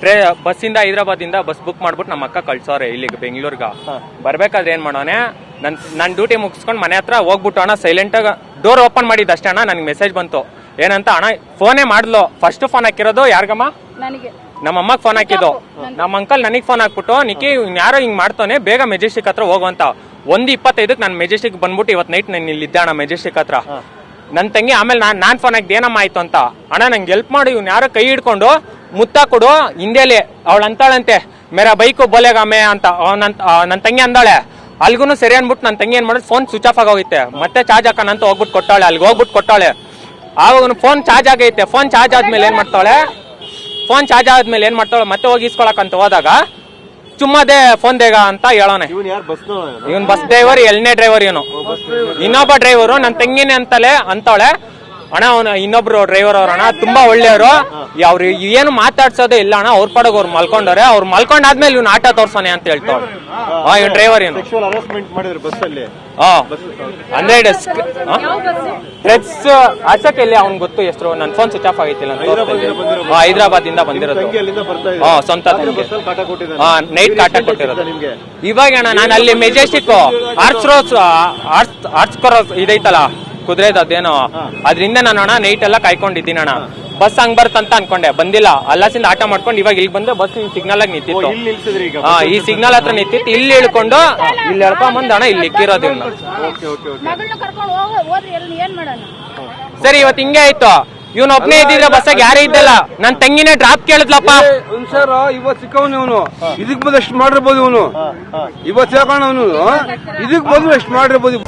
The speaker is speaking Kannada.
ಟ್ರೇ ಬಸ್ಸಿಂದ ಹೈದರಾಬಾದ್ ಇಂದ ಬಸ್ ಬುಕ್ ಮಾಡ್ಬಿಟ್ಟು ನಮ್ಮ ಅಕ್ಕ ಕಳ್ಸೋರೆ ಇಲ್ಲಿಗೆ ಬೆಂಗಳೂರ್ಗ. ಬರ್ಬೇಕಾದ್ರೆ ಏನ್ ಮಾಡೋನೆ? ನನ್ ನನ್ ಡ್ಯೂಟಿ ಮುಗಿಸ್ಕೊಂಡು ಮನೆ ಹತ್ರ ಹೋಗ್ಬಿಟ್ಟು ಅಣ್ಣ ಸೈಲೆಂಟ್ ಆಗ ಡೋರ್ ಓಪನ್ ಮಾಡಿದ್ದು ಅಷ್ಟೇ ಅಣ್ಣ ನನಗೆ ಮೆಸೇಜ್ ಬಂತು. ಏನಂತ ಅಣ್ಣ ಫೋನೇ ಮಾಡ್ಲು ಫಸ್ಟ್ ಫೋನ್ ಹಾಕಿರೋದು ಯಾರಿಗಮ್ಮ? ನನಗೆ. ನಮ್ಮ ಅಮ್ಮಗ್ ಫೋನ್ ಹಾಕಿದ್ದು. ನಮ್ಮ ಅಂಕಲ್ ನನಗ್ ಫೋನ್ ಹಾಕ್ಬಿಟ್ಟು ನಿಕ್ಕಿ ಇವ್ನ್ ಯಾರೋ ಹಿಂಗ್ ಮಾಡ್ತಾನೆ ಬೇಗ ಮೆಜೆಸ್ಟಿಕ್ ಹತ್ರ ಹೋಗುವಂತ ಒಂದ್ ಇಪ್ಪತ್ತೈದಕ್ಕೆ ನಾನು ಮೆಜೆಸ್ಟಿಕ್ ಬಂದ್ಬಿಟ್ಟು ಇವತ್ತು ನೈಟ್ ನಾನು ಇಲ್ಲಿ ಇದ್ದೆ ಅಣ್ಣ ಮೆಜೆಸ್ಟಿಕ್ ಹತ್ರ. ನನ್ ತಂಗಿ ಆಮೇಲೆ ನಾನು ನಾನು ಫೋನ್ ಹಾಕಿದೆ, ಏನಮ್ಮ ಆಯ್ತು ಅಂತ. ಅಣ್ಣ, ನಂಗೆ ಹೆಲ್ಪ್ ಮಾಡು, ಇವ್ನ ಯಾರೋ ಕೈ ಹಿಡ್ಕೊಂಡು ಮುತ್ತ ಕೊಡು, ಹಿಂದೇಲಿ ಅವಳು ಅಂತಾಳಂತೆ, ಮೇರ ಬೈಕು ಬೋಲೆಗಾಮೆ ಅಂತ ನನ್ ನನ್ನ ತಂಗಿ ಅಂದಾಳೆ. ಅಲ್ಗೂ ಸರಿ ಅನ್ಬಿಟ್ಟು ನನ್ನ ತಂಗಿ ಏನು ಮಾಡೋದು ಫೋನ್ ಸ್ವಿಚ್ ಆಫ್ ಆಗೋಗೈತೆ ಮತ್ತೆ ಚಾರ್ಜ್ ಹಾಕೋಣ ಅಂತ ಹೋಗ್ಬಿಟ್ಟು ಕೊಟ್ಟಾಳೆ ಅಲ್ಲಿಗೆ ಹೋಗ್ಬಿಟ್ಟು ಕೊಟ್ಟಾಳೆ. ಆವಾಗ ಫೋನ್ ಚಾರ್ಜ್ ಆಗೈತೆ. ಫೋನ್ ಚಾರ್ಜ್ ಆದ್ಮೇಲೆ ಏನು ಮಾಡ್ತಾಳೆ? ಫೋನ್ ಚಾರ್ಜ್ ಆದ್ಮೇಲೆ ಏನು ಮಾಡ್ತಾಳೆ? ಮತ್ತೆ ಹೋಗಿ ಇಸ್ಕೊಳಕಂತ ಹೋದಾಗ ಚುಮ್ಮದೆ ಫೋನ್ ದೇಗ ಅಂತ ಹೇಳೋಣ ಇವನ್ ಬಸ್ ಡ್ರೈವರ್ ಎಲ್ನೇ ಡ್ರೈವರ್ ಇವನು. ಇನ್ನೊಬ್ಬ ಡ್ರೈವರು ನನ್ನ ತಂಗಿನೇ ಅಂತಲೇ ಅಂತವಳೆ ಅಣ್ಣ ಅವನು ಇನ್ನೊಬ್ರು ಡ್ರೈವರ್ ಅವ್ರ ಅಣ್ಣ ತುಂಬಾ ಒಳ್ಳೆಯವರು. ಅವ್ರು ಏನು ಮಾತಾಡ್ಸೋದೇ ಇಲ್ಲ ಅಣ್ಣ. ಅವ್ರ ಪಡಗ ಅವ್ರು ಮಲ್ಕೊಂಡವ್ರೆ. ಅವ್ರು ಮಲ್ಕೊಂಡಾದ್ಮೇಲೆ ಇವ್ನು ಆಟ ತೋರ್ಸೋನೆ ಅಂತ ಹೇಳ್ತಾವ್ರು ಹಾ ಇವ್ ಡ್ರೈವರ್ ಏನು? ಸೆಕ್ಷುವಲ್ ಹರಾಸ್ಮೆಂಟ್ ಮಾಡಿದ್ರು ಬಸ್ ಅಲ್ಲಿ. ಹಾ ಅಂದ್ರೆ ಅವ್ನ್ ಗೊತ್ತು ಎಷ್ಟು. ನನ್ ಫೋನ್ ಸ್ವಿಚ್ ಆಫ್ ಆಗೈತಿಲ್ಲ ಹೈದರಾಬಾದ್ ಇಂದ ಬಂದಿರೋದು. ತಂಗಿ ಅಲ್ಲಿಂದ ಬರ್ತಾ ಹಾ ಸ್ವಂತ ಹಾ ನೈಟ್ ಕಾಟ ಕೊಟ್ಟಿರೋದು. ನಿಮ್ಗೆ. ಇವಾಗ ಅಣ್ಣ ನಾನು ಅಲ್ಲಿ Majestic arts rose arts arts cross ಇದೈತಲ್ಲ ಕುದುರೆದು ಅದೇನೋ ಅದ್ರಿಂದ ನಾನು ಅಣ್ಣ ನೈಟ್ ಎಲ್ಲ ಕಾಯ್ಕೊಂಡಿದ್ದೀನಿ ಅಣ್ಣ. ಬಸ್ ಹಂಗ್ ಬರ್ತಂತ ಅನ್ಕೊಂಡೆ. ಬಂದಿಲ್ಲ. ಅಲ್ಲಾಸಿಂದ ಆಟ ಮಾಡ್ಕೊಂಡು ಇವಾಗ ಇಲ್ಲಿ ಬಂದ್ರೆ ಬಸ್ ಸಿಗ್ನಲ್ ಆಗಿ ನಿಂತಿತ್ತು. ಹಾ ಈ ಸಿಗ್ನಲ್ ಹತ್ರ ನಿಂತಿತ್ತು. ಇಲ್ಲಿ ಇಳ್ಕೊಂಡು ಇಲ್ಲಿ ಎಳ್ಕೊಂಡ್ ಅಣ್ಣ ಇಲ್ಲಿ ಇಕ್ಕಿರೋದು ಸರಿ ಇವತ್ತು ಹಿಂಗೆ ಆಯ್ತು. ಇವನ್ ಒಬ್ನೇ ಇದ್ದಿದ್ರೆ ಬಸ್ಸಾಗ ಯಾರೇ ಇದ್ದಲ್ಲ. ನನ್ ತಂಗಿನೇ ಡ್ರಾಪ್ ಕೇಳಿದ್ಲಪ್ಪ. ಸರ್ ಇವತ್ತು ಸಿಕ್ಕವನು ಇವನು. ಇದಕ್ ಬಂದು ಎಷ್ಟು ಮಾಡಿರ್ಬೋದು ಇವನು? ಇವತ್ತು ಸಿಗೋಣ ಅವನು ಇದಕ್ ಬಂದು ಎಷ್ಟು ಮಾಡಿರ್ಬೋದು